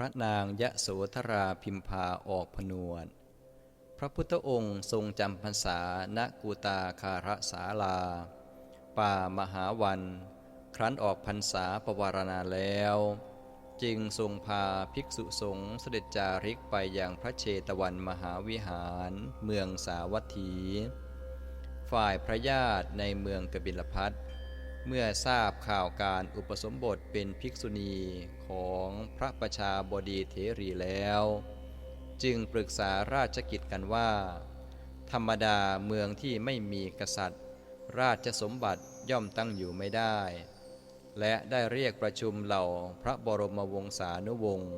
ระนางยะโสธราพิมพาออกผนวดพระพุทธองค์ทรงจำพรรษาณกูตาคาระสาลา ป่ามหาวัน ครั้นออกพรรษาประวารณาแล้ว จึงทรงพาภิกษุสงฆ์เสด็จจาริกไปยังพระเชตวันมหาวิหารเมืองสาวัตถี ฝ่ายพระญาติในเมืองกบิลพัท เมื่อทราบข่าวการอุปสมบทเป็นภิกษุณีของพระประชาบดีเถรีแล้ว จึงปรึกษาราชกิจกันว่า ธรรมดาเมืองที่ไม่มีกษัตริย์ ราชสมบัติย่อมตั้งอยู่ไม่ได้ และได้เรียกประชุมเหล่าพระบรมวงศานุวงศ์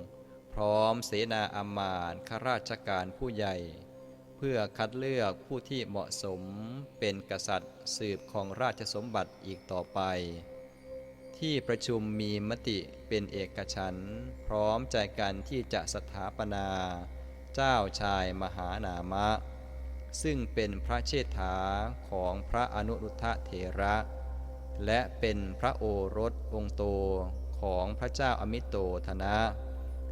พร้อมเสนาอามาตย์ข้าราชการผู้ใหญ่ พื่อคัดเลือกผู้ที่เหมาะสมเป็นกษัตริย์สืบของราชสมบัติอีกต่อไป ที่ประชุมมีมติเป็นเอกฉันท์พร้อมใจกันที่จะสถาปนา เจ้าชายมหานามะ ซึ่งเป็นพระเชษฐาของพระอนุรุทธเถระ และเป็นพระโอรสองค์โตของพระเจ้าอมิโตธนะ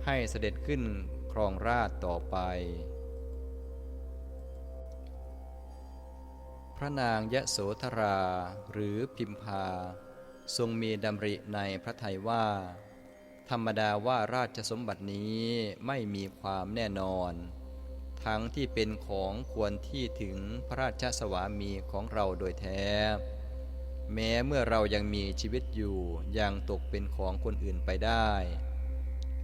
ให้เสด็จขึ้นครองราชต่อไป พระนางยะโสธราหรือพิมพา ทรงมีดำริในพระทัยว่า ธรรมดาว่าราชสมบัตินี้ไม่มีความแน่นอน ทั้งที่เป็นของควรที่ถึงพระราชสวามีของเราโดยแท้ แม้เมื่อเรายังมีชีวิตอยู่ยังตกเป็นของคนอื่นไปได้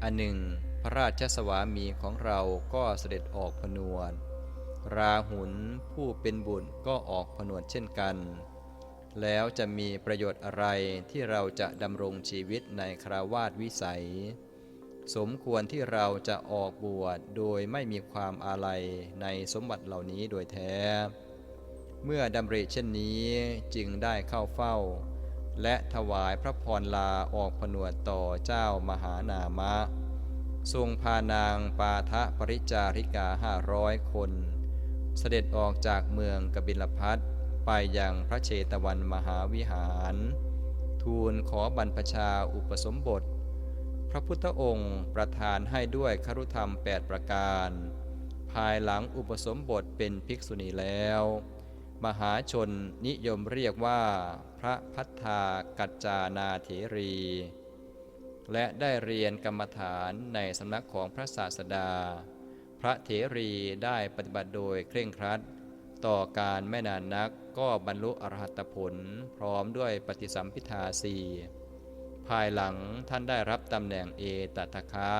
อันหนึ่ง พระราชสวามีของเราก็เสด็จออกผนวด ราหุลผู้เป็นบุตรก็ออกผนวดเช่นกัน แล้วจะมีประโยชน์อะไรที่เราจะดำรงชีวิตในคราวาสวิสัย สมควรที่เราจะออกบวชโดยไม่มีความอาลัยในสมบัติเหล่านี้โดยแท้ เมื่อดำริเช่นนี้จึงได้เข้าเฝ้า และถวายพระพรลาออกผนวดต่อเจ้ามหานามะ ทรงพานางปาทะปริจาริกาห้าร้อยคน เสด็จออกจากเมืองกบิลพัทไปยังพระเชตวันมหาวิหาร ทูลขอบรรพชาอุปสมบท พระพุทธองค์ประทานให้ด้วยครุธรรม 8 ประการ ภายหลังอุปสมบทเป็นภิกษุณีแล้ว มหาชนนิยมเรียกว่า พระพัฒากัจจานาเถรี และได้เรียนกรรมฐานในสำนักของพระศาสดา พระเถรีได้ปฏิบัติโดยเคร่งครัด ต่อการไม่นานนักก็บรรลุอรหัตผล พร้อมด้วยปฏิสัมพิทาสีภายหลังท่านได้รับตำแหน่งเอตตะคะ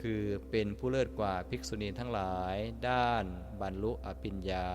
คือเป็นผู้เลิศกว่าภิกษุณีทั้งหลาย ด้านบรรลุอภิญญา